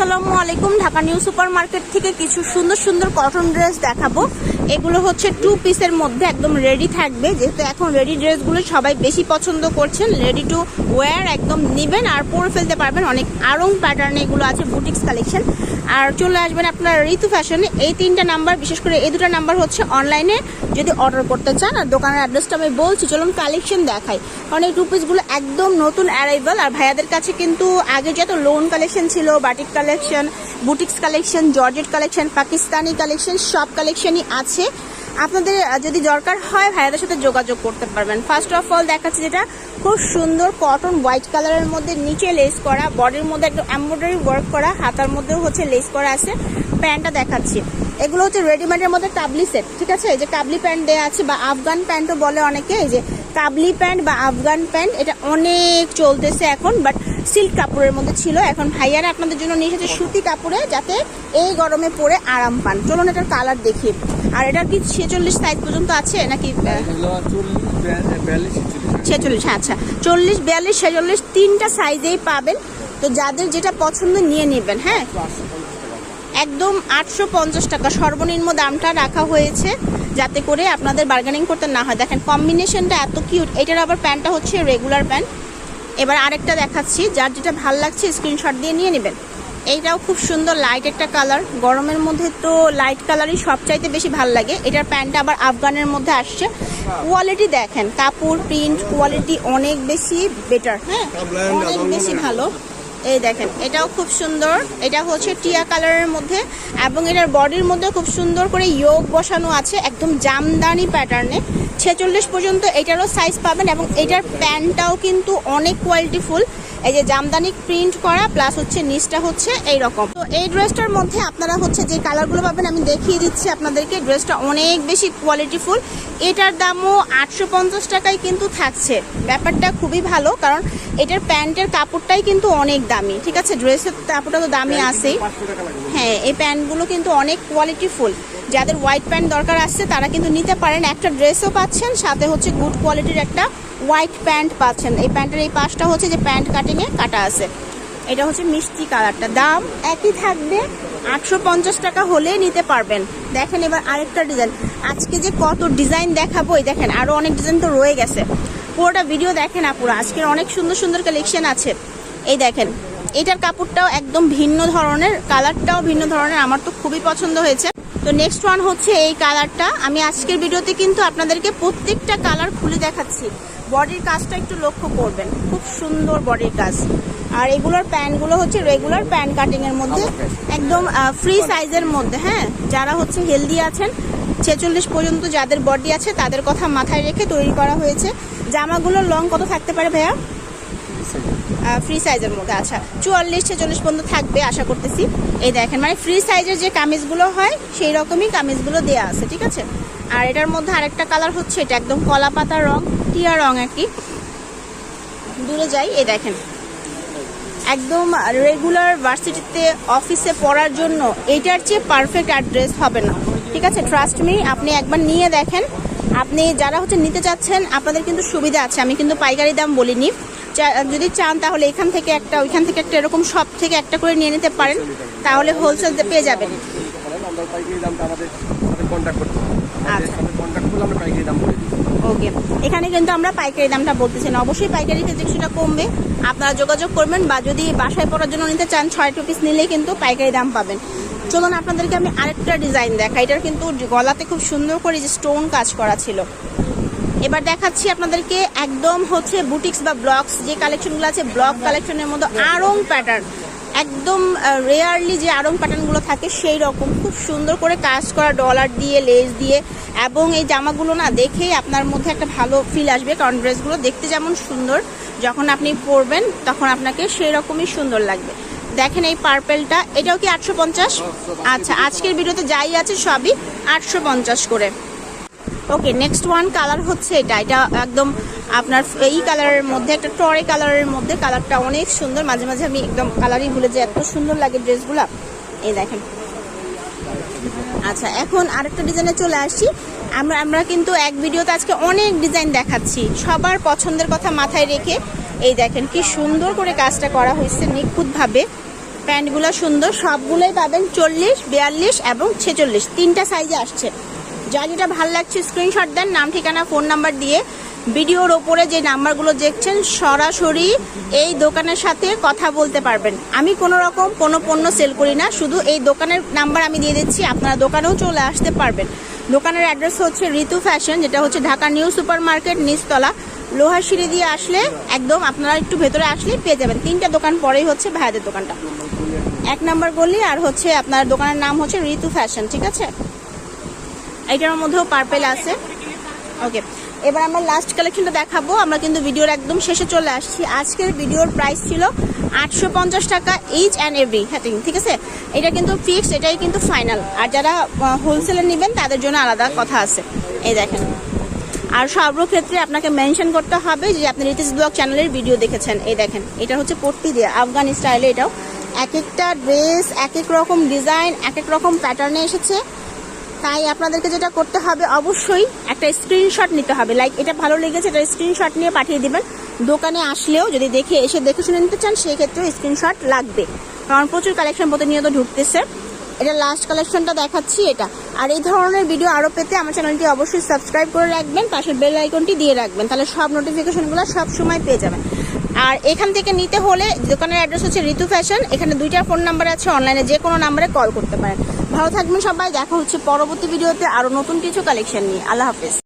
আসসালামু আলাইকুম। Dhaka new super market থেকে কিছু সুন্দর সুন্দর কটন ড্রেস দেখাবো। এগুলো হচ্ছে টু পিসের মধ্যে একদম রেডি থাকবে। যেহেতু এখন রেডি ড্রেসগুলো সবাই বেশি পছন্দ করছেন রেডি টু ওয়্যার একদম নেবেন আর পরে ফেলতে পারবেন। অনেক আরং প্যাটার্নে এগুলো আছে বুটিক্স কালেকশন আর চলে আসবেন আপনার ঋতু ফ্যাশনে এই তিনটা নাম্বার বিশেষ করে এই দুটো নাম্বার হচ্ছে অনলাইনে যদি অর্ডার করতে চান, আর দোকানের অ্যাড্রেসটা আমি বলছি, চলুন কালেকশন দেখাই। কারণ এই টু পিসগুলো একদম নতুন অ্যারাইভাল আর ভাইয়াদের কাছে কিন্তু আগে যত লোন কালেকশন ছিল batik collection boutiques collection, georgette collection, Pakistani collection, সব কালেকশনই আছে। আপনাদের যদি দরকার হয় ভাইয়াদের সাথে যোগাযোগ করতে পারবেন। ফার্স্ট অফ অল দেখাচ্ছি যেটা, খুব সুন্দর কটন হোয়াইট কালারের মধ্যে নিচে লেস করা বডির মধ্যে একদম এমব্রয়ডারি ওয়ার্ক করা, হাতার মধ্যেও হচ্ছে লেস করা আছে। প্যান্টটা দেখাচ্ছি। এগুলো হচ্ছে রেডিমেডের মধ্যে কাবলি সেট ঠিক আছে? এই যে কাবলি প্যান্ট দেওয়া আছে বা আফগান প্যান্টও বলে অনেকে, এই যে কাবলি প্যান্ট বা আফগান প্যান্ট এটা অনেক চলতেছে এখন বাট সিল্ক কাপড়ের মধ্যে ছিল। এখন ভাইয়ারা আপনাদের জন্য নিয়ে এসেছে সুতি কাপড়ে যাতে এই গরমে পরে আরাম পান। চলুন এটার কালার দেখি। আর এটার কি ছেচল্লিশ সাইজ পর্যন্ত আছে নাকি ছেচল্লিশ? হ্যাঁ, আচ্ছা। চল্লিশ বিয়াল্লিশ ছেচল্লিশ তিনটা সাইজেই পাবেন। তো যাদের যেটা পছন্দ নিয়ে নেবেন হ্যাঁ? একদম আটশো পঞ্চাশ টাকা সর্বনিম্ন দামটা রাখা হয়েছে যাতে করে আপনাদের বার্গেনিং করতে না হয়। দেখেন কম্বিনেশনটা এত কিউট এটার আবার প্যান্টটা হচ্ছে রেগুলার প্যান্ট এবার আরেকটা দেখাচ্ছি। যার যেটা ভালো লাগছে স্ক্রিনশট দিয়ে নিয়ে নেবেন। এইটাও খুব সুন্দর লাইট একটা কালার গরমের মধ্যে তো লাইট কালারই সবচাইতে বেশি ভালো লাগে। এটার প্যান্টটা আবার আফগানের মধ্যে আসছে। কোয়ালিটি দেখেন, কাপড় প্রিন্ট কোয়ালিটি অনেক বেশি বেটার হ্যাঁ? অনেক বেশি ভালো। এই দেখেন, এটাও খুব সুন্দর। এটা হচ্ছে টিয়া কালারের মধ্যে এবং এটার বডির মধ্যে খুব সুন্দর করে ইয়োগ বসানো আছে, একদম জামদানি প্যাটার্নে ছেচল্লিশ পর্যন্ত এটারও সাইজ পাবেন এবং এটার প্যান্টটাও কিন্তু অনেক কোয়ালিটিফুল এই যে জামদানি প্রিন্ট করা প্লাস হচ্ছে নিচটা হচ্ছে এই রকম তো এই ড্রেসটার মধ্যে আপনারা হচ্ছে যে কালারগুলো পাবেন আমি দেখিয়ে দিচ্ছি আপনাদেরকে। ড্রেসটা অনেক বেশি কোয়ালিটিফুল এটার দামও আটশো পঞ্চাশ টাকায় কিন্তু থাকছে। ব্যাপারটা খুবই ভালো কারণ এটার প্যান্টের কাপড়টাই কিন্তু অনেক দামি ঠিক আছে? ড্রেসের কাপড়টা তো দামি আছেই। হ্যাঁ এই প্যান্টগুলো কিন্তু অনেক কোয়ালিটিফুল যাদের হোয়াইট প্যান্ট দরকার আসছে তারা কিন্তু নিতে পারেন। একটা ড্রেসও পাচ্ছেন সাথে হচ্ছে গুড কোয়ালিটির একটা হোয়াইট প্যান্ট পাচ্ছেন। এই প্যান্টের এই পাশটা হচ্ছে যে প্যান্ট কাটিংয়ে কাটা আছে। এটা হচ্ছে মিষ্টি কালারটা। দাম একই থাকবে। আটশো পঞ্চাশ টাকা হলে নিতে পারবেন। দেখেন এবার আরেকটা ডিজাইন। আজকে যে কত ডিজাইন দেখাবো, এই দেখেন আরও অনেক ডিজাইন তো রয়ে গেছে। পুরোটা ভিডিও দেখেন আপুরা, আজকের অনেক সুন্দর সুন্দর কালেকশন আছে। এই দেখেন, এটার কাপড়টাও একদম ভিন্ন ধরনের কালারটাও ভিন্ন ধরনের, আমার তো খুবই পছন্দ হয়েছে। তো নেক্সট ওয়ান হচ্ছে এই কালারটা আমি আজকের ভিডিওতে কিন্তু আপনাদেরকে প্রত্যেকটা কালার খুলে দেখাচ্ছি। বডির কাজটা একটু লক্ষ্য করবেন। খুব সুন্দর বডির কাজ। আর এগুলোর প্যান্টগুলো হচ্ছে রেগুলার প্যান্ট কাটিংয়ের মধ্যে একদম ফ্রি সাইজের মধ্যে হ্যাঁ? যারা হচ্ছে হেলদি আছেন ছেচল্লিশ পর্যন্ত যাদের বডি আছে তাদের কথা মাথায় রেখে তৈরি করা হয়েছে। জামাগুলোর লং কত থাকতে পারে ভাইয়া? ফ্রি সাইজের মধ্যে। আচ্ছা চুয়াল্লিশ, ছেচল্লিশ পর্যন্ত থাকবে, আশা করতেছি। এই দেখেন মানে ফ্রি সাইজের যে কামিজগুলো হয়, সেই রকমই কামিজগুলো দেওয়া আছে, ঠিক আছে? আর এটার মধ্যে আরেকটা কালার হচ্ছে, এটা একদম কলা পাতার রং, টিয়া রং আর কি। দূরে যাই, এই দেখেন। একদম রেগুলার ভার্সিটিতে অফিসে পড়ার জন্য এটার চেয়ে পারফেক্ট অ্যাড্রেস হবে না, ঠিক আছে? ট্রাস্ট মি আপনি একবার নিয়ে দেখেন। আপনি যারা হচ্ছে নিতে চাচ্ছেন, আপনাদের কিন্তু সুবিধা আছে, আমি কিন্তু পাইকারি দাম বলিনি। যদি চান তাহলে এখান থেকে একটা, ওইখান থেকে একটা এরকম সব থেকে একটা করে নিয়ে নিতে পারেন। তাহলে হোলসেলতে পেয়ে যাবেন। আমাদের আচ্ছা। ওকে এখানে কিন্তু আমরা পাইকারি দামটা বলতেছি না। অবশ্যই পাইকারি ক্ষেত্রে কিছুটা কমবে। আপনারা যোগাযোগ করবেন বা যদি বাসায় পড়ার জন্য নিতে চান, ছয় টু পিস নিলেই কিন্তু পাইকারি দাম পাবেন। চলুন আপনাদেরকে আমি আরেকটা ডিজাইন দেখাই। এটার কিন্তু গলাতে খুব সুন্দর করে যে স্টোন কাজ করা ছিল। এবার দেখাচ্ছি আপনাদেরকে একদম হচ্ছে বুটিক্স বা ব্লকস যে কালেকশনগুলো আছে ব্লক কালেকশনের মধ্যে আরং প্যাটার্ন একদম রেয়ারলি যে আরং প্যাটার্নগুলো থাকে, সেই রকম খুব সুন্দর করে কাজ করা ডলার দিয়ে লেস দিয়ে, এবং এই জামাগুলো না দেখেই আপনার মধ্যে একটা ভালো ফিল আসবে, কারণ ড্রেসগুলো দেখতে যেমন সুন্দর, যখন আপনি পরবেন, তখন আপনাকে সেই রকমই সুন্দর লাগবে। দেখেন এই পার্পেলটা এটাও কি আটশো পঞ্চাশ? আচ্ছা আজকের ভিডিওতে যাই আছে সবই আটশো পঞ্চাশ করে। ওকে নেক্সট ওয়ান কালার হচ্ছে এটা। এটা একদম আপনার এই কালারের মধ্যে, একটা টরে কালারের মধ্যে কালারটা অনেক সুন্দর। মাঝে মাঝে আমি একদম কালারই ভুলে যাই, এত সুন্দর লাগে ড্রেসগুলো। এই দেখেন। আচ্ছা এখন আরেকটা ডিজাইনে চলে আসছি আমরা আমরা কিন্তু এক ভিডিওতে আজকে অনেক ডিজাইন দেখাচ্ছি। সবার পছন্দের কথা মাথায় রেখে, এই দেখেন কি সুন্দর করে কাজটা করা হয়েছে নিখুঁতভাবে। প্যান্টগুলো সুন্দর, সবগুলোই পাবেন চল্লিশ, বিয়াল্লিশ এবং ছেচল্লিশ। তিনটা সাইজে আসছে। যা যেটা ভালো লাগছে স্ক্রিনশট দেন, নাম, ঠিকানা ফোন নাম্বার দিয়ে। ভিডিওর ওপরে যে নাম্বারগুলো দেখছেন, সরাসরি এই দোকানের সাথে কথা বলতে পারবেন। আমি কোনো রকম কোনো পণ্য সেল করি না, শুধু এই দোকানের নাম্বার আমি দিয়ে দিচ্ছি, আপনারা দোকানেও চলে আসতে পারবেন। দোকানের অ্যাড্রেস হচ্ছে ঋতু ফ্যাশন যেটা হচ্ছে ঢাকা নিউ সুপার মার্কেট নিচতলা। লোহার সিঁড়ি দিয়ে আসলে একদম আপনারা একটু ভেতরে আসলে পেয়ে যাবেন। তিনটা দোকান পরেই হচ্ছে ভাইয়াদের দোকানটা। এক নাম্বার গলি আর হচ্ছে আপনার দোকানের নাম হচ্ছে ঋতু ফ্যাশন ঠিক আছে? এইটার মধ্যেও পার্পেল আছে। ওকে এবার আমরা লাস্ট কালেকশনটা দেখাবো। আমরা কিন্তু ভিডিওর একদম শেষে চলে আসছি। আজকের ভিডিওর প্রাইস ছিল আটশো পঞ্চাশ টাকা ইচ অ্যান্ড এভরি হ্যাটিং ঠিক আছে? এটা কিন্তু ফিক্সড এটাই কিন্তু ফাইনাল আর যারা হোলসেলে নেবেন, তাদের জন্য আলাদা কথা আছে। এই দেখেন। আর সর্বক্ষেত্রে আপনাকে মেনশন করতে হবে যে আপনি রিতিস ব্লগ চ্যানেলের ভিডিও দেখেছেন। এই দেখেন, এটা হচ্ছে পট্টি দিয়ে, আফগান স্টাইলে এটাও। এক একটা ড্রেস এক এক রকম ডিজাইন এক এক রকম প্যাটার্নে এসেছে। তাই আপনাদেরকে যেটা করতে হবে অবশ্যই একটা স্ক্রিনশট নিতে হবে। লাইক এটা ভালো লেগেছে, এটা স্ক্রিনশট নিয়ে পাঠিয়ে দিবেন। দোকানে আসলেও যদি দেখে এসে দেখে শুনে নিতে চান সেই ক্ষেত্রেও স্ক্রিনশট লাগবে। কারণ প্রচুর কালেকশন প্রতিনিয়ত ঢুকতেছে। এটা লাস্ট কালেকশনটা দেখাচ্ছি এটা। আর এই ধরনের ভিডিও আরও পেতে আমার চ্যানেলটি অবশ্যই সাবস্ক্রাইব করে রাখবেন। পাশের বেল আইকনটি দিয়ে রাখবেন। তাহলে সব নোটিফিকেশনগুলো সব সময় পেয়ে যাবেন। আর এখান থেকে নিতে হলে দোকানের অ্যাড্রেস হচ্ছে ঋতু ফ্যাশন। এখানে দুইটা ফোন নাম্বার আছে, অনলাইনে যে কোনো নাম্বারে কল করতে পারেন। ভালো থাকবেন সবাই, দেখা হচ্ছে পরবর্তী ভিডিওতে আরও নতুন কিছু কালেকশন নিয়ে। আল্লাহ হাফেজ।